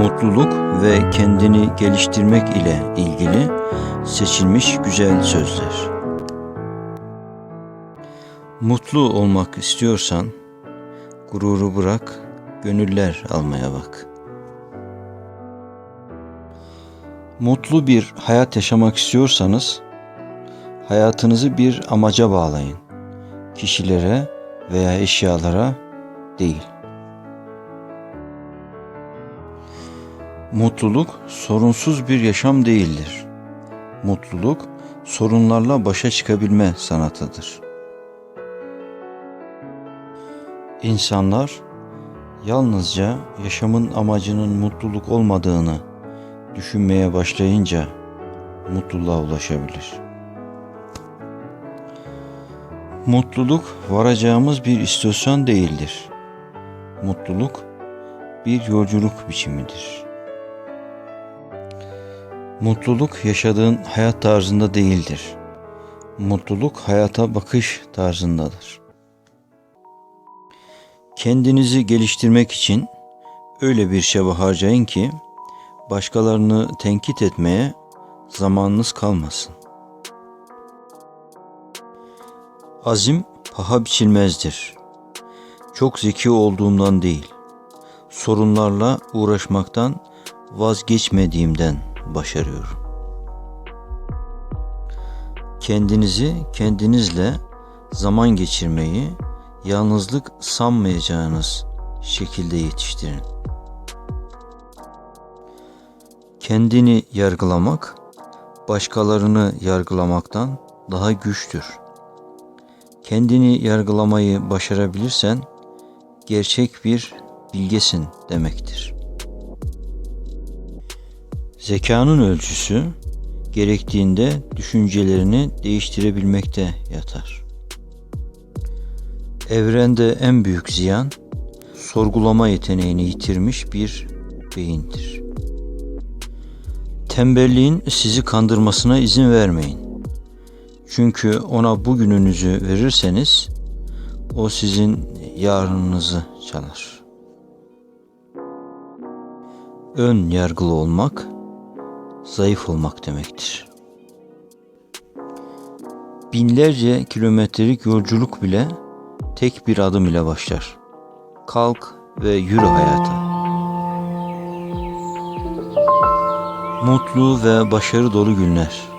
mutluluk ve kendini geliştirmek ile ilgili seçilmiş güzel sözler. Mutlu olmak istiyorsan gururu bırak, gönüller almaya bak. Mutlu bir hayat yaşamak istiyorsanız hayatınızı bir amaca bağlayın. Kişilere veya eşyalara değil. Mutluluk sorunsuz bir yaşam değildir. Mutluluk sorunlarla başa çıkabilme sanatıdır. İnsanlar yalnızca yaşamın amacının mutluluk olmadığını düşünmeye başlayınca mutluluğa ulaşabilir. Mutluluk varacağımız bir istasyon değildir. Mutluluk bir yolculuk biçimidir. Mutluluk yaşadığın hayat tarzında değildir. Mutluluk hayata bakış tarzındadır. Kendinizi geliştirmek için öyle bir çaba harcayın ki başkalarını tenkit etmeye zamanınız kalmasın. Azim paha biçilmezdir. Çok zeki olduğumdan değil, sorunlarla uğraşmaktan vazgeçmediğimden başarıyorum. Kendinizi kendinizle zaman geçirmeyi yalnızlık sanmayacağınız şekilde yetiştirin. Kendini yargılamak başkalarını yargılamaktan daha güçtür. Kendini yargılamayı başarabilirsen gerçek bir bilgesin demektir. Zekanın ölçüsü gerektiğinde düşüncelerini değiştirebilmekte yatar. Evrende en büyük ziyan sorgulama yeteneğini yitirmiş bir beyindir. Tembelliğin sizi kandırmasına izin vermeyin. Çünkü ona bugününüzü verirseniz o sizin yarınınızı çalar. Ön yargılı olmak zayıf olmak demektir. Binlerce kilometrelik yolculuk bile tek bir adım ile başlar. Kalk ve yürü hayata. Mutlu ve başarı dolu günler.